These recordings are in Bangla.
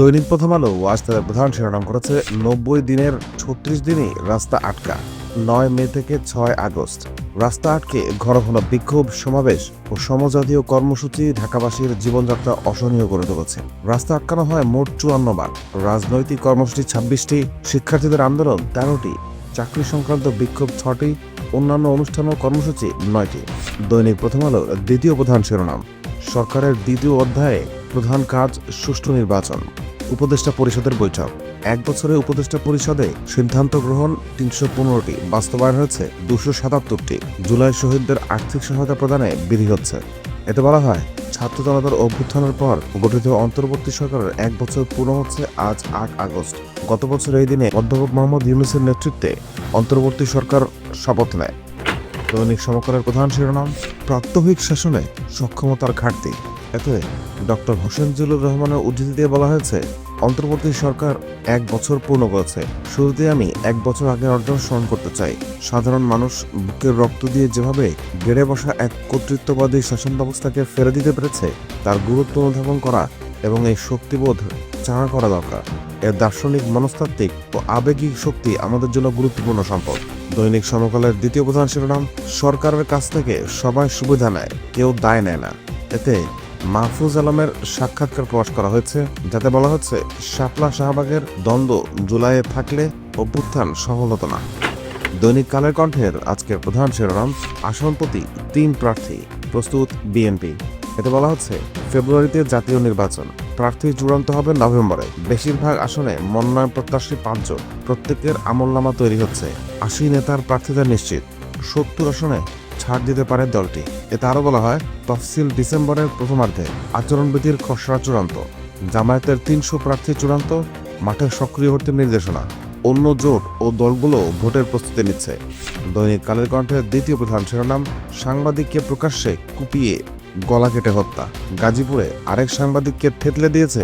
দৈনিক প্রথম আলো আজ তাদের প্রধান শিরোনাম করেছে নব্বই দিনের ছত্রিশ দিনই রাস্তা আটকা, নয় মে থেকে ছয় আগস্ট। রাস্তা আটকে ঘন ঘন বিক্ষোভ, সমাবেশ ও সমজাতীয় কর্মসূচি ঢাকাবাসীর জীবনযাত্রা অসহনীয় করে তুলেছে। রাস্তা আটকানো হয় মোট চুয়ান্ন বার। রাজনৈতিক কর্মসূচি ছাব্বিশটি, শিক্ষার্থীদের আন্দোলন তেরোটি, চাকরি সংক্রান্ত বিক্ষোভ ছটি, অন্যান্য অনুষ্ঠান ও কর্মসূচি নয়টি। দৈনিক প্রথম আলোর দ্বিতীয় প্রধান শিরোনাম, সরকারের দ্বিতীয় অধ্যায়ে প্রধান কাজ সুষ্ঠু নির্বাচন। উপদেষ্টা পরিষদের বৈঠক। এক বছরে উপদেষ্টা পরিষদে সিদ্ধান্ত গ্রহণ তিনশো পনেরোটি, বাস্তবায়ন হয়েছে দুশো সাতাত্তরটি, জুলাই শহীদদের আর্থিক সহায়তা প্রদানে বিধি হচ্ছে। এতে বলা হয়, ছাত্র জনতার অভ্যুত্থানের পর গঠিত অন্তর্বর্তী সরকারের এক বছর পূর্ণ হচ্ছে আজ আট আগস্ট। গত বছর এই দিনে অধ্যাপক মোহাম্মদ ইউনুসের নেতৃত্বে অন্তর্বর্তী সরকার শপথ নেয়। দৈনিক সমকালের প্রধান শিরোনাম, প্রাত্যহিক শাসনে সক্ষমতার ঘাটতি। এতে ডক্টর হোসেন জিল্লুর রহমানের উদ্ধৃতি দিয়ে বলা হয়েছে, অন্তর্বর্তী সরকার এক বছর পূর্ণ করেছে। শুরুতে আমি এক বছর আগে অর্জন স্মরণ করতে চাই। সাধারণ মানুষ বুকের রক্ত দিয়ে যেভাবে গেড়ে বসা এক কর্তৃত্ববাদী শাসন ব্যবস্থাকে ফেলে দিতে পেরেছে, তার গুরুত্ব অনুধাবন করা এবং এই শক্তিবোধ চাঙা করা দরকার। এর দার্শনিক, মনস্তাত্ত্বিক ও আবেগিক শক্তি আমাদের জন্য গুরুত্বপূর্ণ সম্পদ। দৈনিক সমকালের দ্বিতীয় প্রধান শিরোনাম, সরকারের কাছ থেকে সবাই সুবিধা নেয়, কেউ দায় নেয় না। এতে মাহফুজ আলমের সাক্ষাৎকার প্রকাশ করা হয়েছে, যাতে বলা হচ্ছে শাপলা শাহবাগের দ্বন্দ্ব জুলাইয়ে থাকলে অভ্যুত্থান সফল হতো না। দৈনিক কালের কণ্ঠের আজকের প্রধান শিরোনাম, আসন প্রতি তিন প্রার্থী, প্রস্তুত বিএনপি। এতে বলা হচ্ছে, ফেব্রুয়ারিতে জাতীয় নির্বাচন, প্রার্থী চূড়ান্ত হবে নভেম্বরে। বেশিরভাগ আসনে মনোনয়ন প্রত্যাশী পাঁচজন, প্রত্যেকের আমলনামা তৈরি হচ্ছে। আশি নেতার প্রার্থীদের নিশ্চিত। সত্তর আসনে ছাড় দিতে পারে দলটি। এতে আরও বলা হয়, তফসিল ডিসেম্বরের প্রথমার্ধে আচরণবিধির খসড়া চূড়ান্ত। জামায়াতের তিনশো প্রার্থী চূড়ান্ত, মাঠে সক্রিয় হতে নির্দেশনা। অন্য জোট ও দলগুলো ভোটের প্রস্তুতি নিচ্ছে। দৈনিক কালের কণ্ঠের দ্বিতীয় প্রধান শিরোনাম, সাংবাদিককে প্রকাশ্যে কুপিয়ে গলা কেটে হত্যা। গাজীপুরে আরেক সাংবাদিককে থেতলে দিয়েছে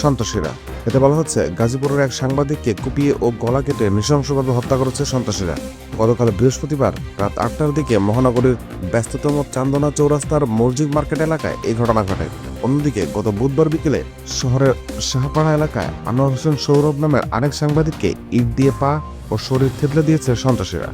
সন্ত্রাসীরা। এতে বলা হচ্ছে, গাজীপুরের এক সাংবাদিককে কুপিয়ে ও গলা কেটে নৃশংসভাবে হত্যা করেছে সন্ত্রাসীরা। গতকাল বৃহস্পতিবার রাত আটটার দিকে মহানগরীর ব্যস্ততম চান্দনা চৌরাস্তার মসজিদ মার্কেট এলাকায় এই ঘটনা ঘটে। অন্যদিকে গত বুধবার বিকেলে শহরের শাহপাড়া এলাকায় আনোয়ার হোসেন সৌরভ নামের আরেক সাংবাদিককে ইট দিয়ে পা ও শরীর থেতলে দিয়েছে সন্ত্রাসীরা।